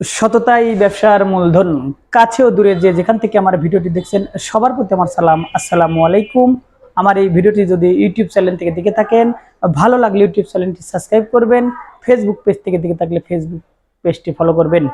সততাই ব্যবসার মূলধন। কাছেও দূরে যে যেখান থেকে আমার ভিডিওটি দেখছেন, সবার প্রতি আমার সালাম। আসসালামু আলাইকুম। আমার এই ভিডিওটি যদি ইউটিউব চ্যানেল থেকে দেখে থাকেন, ভালো লাগলে ইউটিউব চ্যানেলটি সাবস্ক্রাইব করবেন, ফেসবুক পেজ থেকে দেখে থাকলে ফেসবুক পেজটি ফলো করবেন,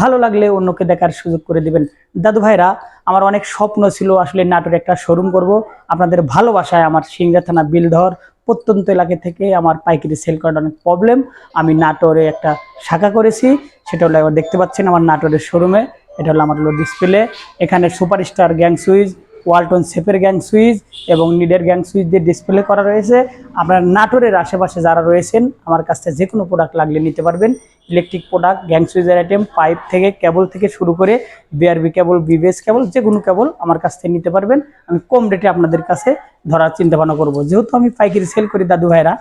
ভালো লাগলে অন্যকে দেখার সুযোগ করে দিবেন। দাদু ভাইরা, আমার অনেক স্বপ্ন ছিল আসলে নাটোরে একটা শোরুম করব। আপনাদের ভালোবাসায় আমার সিংড়া থানা বিলধর প্রত্যন্ত এলাকা থেকে আমার পাইকারি সেল করার অনেক প্রবলেম আমি নাটোরে একটা শাখা করেছি। সেটা হলো এবার দেখতে পাচ্ছেন আমার নাটোরের শোরুমে এটা হলো আমার হলো ডিসপ্লে এখানে সুপারস্টার গ্যাং সুইচ ওয়ালটন সেফের গ্যাং সুইচ এবং নিডের গ্যাং সুইচ দিয়ে ডিসপ্লে করা রয়েছে। আপনার নাটোরের আশেপাশে যারা রয়েছেন, আমার কাছ থেকে যে কোনো প্রোডাক্ট লাগলে নিতে পারবেন। ইলেকট্রিক প্রোডাক্ট গ্যাং সুইচের আইটেম পাইপ থেকে কেবল থেকে শুরু করে বিআরবি কেবল বিবিএস কেবল যে কোনো কেবল আমার কাছ থেকে নিতে পারবেন। আমি কম রেটে আপনাদের কাছে ধরার চিন্তা ভাবনা করব। যেহেতু আমি পাইকারি সেল করি দাদু ভাইরা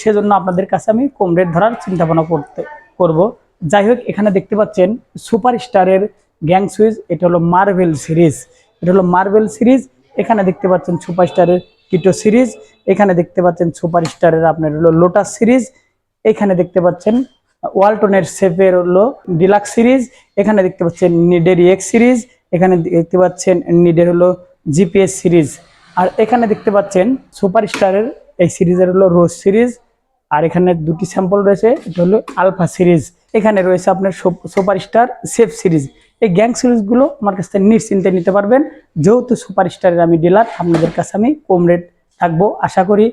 সেজন্য আপনাদের কাছে আমি কম রেট ধরার চিন্তা ভাবনা করতে, করব। যাই হোক, এখানে দেখতে পাচ্ছেন সুপার স্টারের গ্যাং সুইচ, এটা হলো মার্ভেল সিরিজ। এটা হলো মার্বেল সিরিজ, এখানে দেখতে পাচ্ছেন সুপার স্টারের কিটো সিরিজ, এখানে দেখতে পাচ্ছেন সুপার স্টারের আপনার হলো লোটাস সিরিজ, এখানে দেখতে পাচ্ছেন ওয়ালটনের সেফের হলো ডিলাক্স সিরিজ, এখানে দেখতে পাচ্ছেন নিডের এক্স সিরিজ, এখানে দেখতে পাচ্ছেন নিডের হলো জিপিএস সিরিজ। আর এখানে দেখতে পাচ্ছেন সুপার স্টারের এই সিরিজের হলো রোজ সিরিজ, আর এখানে দুটি স্যাম্পল রয়েছে, এটা হলো আলফা সিরিজ। এখানে রয়েছে আপনার সুপার স্টার সেফ সিরিজ। এই গ্যাং সিরিজগুলো আমার কাছ থেকে নিশ্চিন্তে নিতে পারবেন। যেহেতু সুপার স্টারের আমি ডিলার, আপনাদের কাছে আমি কম রেট থাকব। আশা করি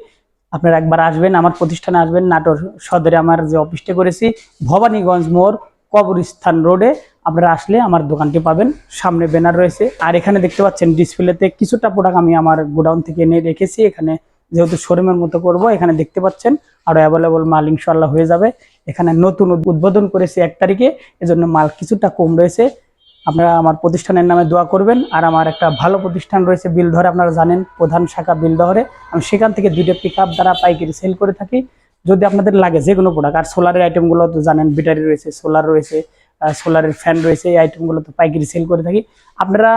আপনারা একবার আসবেন, আমার প্রতিষ্ঠানে আসবেন, নাটোর সদরে আমার যে অফিসটা করেছি, ভবানীগঞ্জ মোড়, কবরস্থান রোডে। আপনারা আসলে আমার দোকানটি পাবেন, সামনে ব্যানার রয়েছে। আর এখানে দেখতে পাচ্ছেন ডিসপ্লেতে কিছুটা প্রোডাক্ট আমি আমার গোডাউন থেকে এনে রেখেছি। এখানে যেহেতু শোরুমের মতো করব, এখানে দেখতে পাচ্ছেন আরও অ্যাভেলেবল মাল ইনশাল্লাহ হয়ে যাবে। এখানে নতুন উদ্বোধন করেছি এক তারিখে, এজন্য মাল কিছুটা কম রয়েছে। আপনারা আমার প্রতিষ্ঠানের নামে দোয়া করবেন। আর আমার একটা ভালো প্রতিষ্ঠান রয়েছে বিলধরে আপনারা জানেন, প্রধান শাখা বিলধরে আমি সেখান থেকে দুইটা পিক আপ দ্বারা পাইকারি সেল করে থাকি। যদি আপনাদের লাগে যে কোনো প্রোডাক্ট আর সোলারের আইটেমগুলো তো জানেন ব্যাটারি রয়েছে সোলার রয়েছে সোলারের ফ্যান রয়েছে, এই আইটেমগুলো তো পাইকারি সেল করে থাকি। আপনারা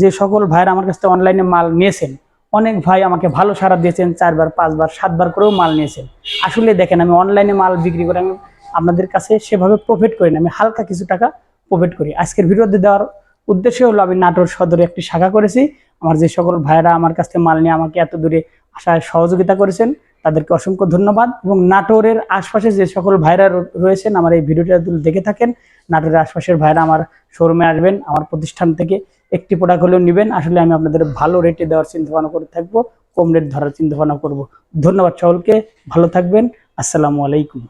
যে সকল ভাইয়েরা আমার কাছ থেকে অনলাইনে মাল নিয়েছেন অনেক ভাই আমাকে ভালো সারা দিয়েছেন, চারবার, পাঁচবার, সাতবার করেও মাল নিয়েছেন। আসলে দেখেন, আমি অনলাইনে মাল বিক্রি করে আমি আপনাদের কাছে সেভাবে প্রফিট করি না, আমি হালকা কিছু টাকা প্রফিট করি। আজকের ভিডিওতে দেওয়ার উদ্দেশ্য হলো, আমি নাটোর সদরে একটি শাখা করেছি। আমার যে সকল ভাইয়েরা আমার কাছ থেকে মাল নিয়ে আমাকে এত দূরে আসায় সহযোগিতা করেছেন তাদেরকে অসংখ্য ধন্যবাদ এবং নাটোরের আশপাশে যে সকল ভাইরা রয়েছেন আমার এই ভিডিওটা যদি দেখে থাকেন, নাটোরের আশপাশের ভাইরা আমার শোরুমে আসবেন, আমার প্রতিষ্ঠান থেকে একটি প্রোডাক্ট হলেও নেবেন। আসলে আমি আপনাদের ভালো রেটে দেওয়ার চিন্তা ভাবনা করে থাকব, কম রেট ধরার চিন্তা ভাবনা করব। ধন্যবাদ সকলকে, ভালো থাকবেন। আসসালামু আলাইকুম।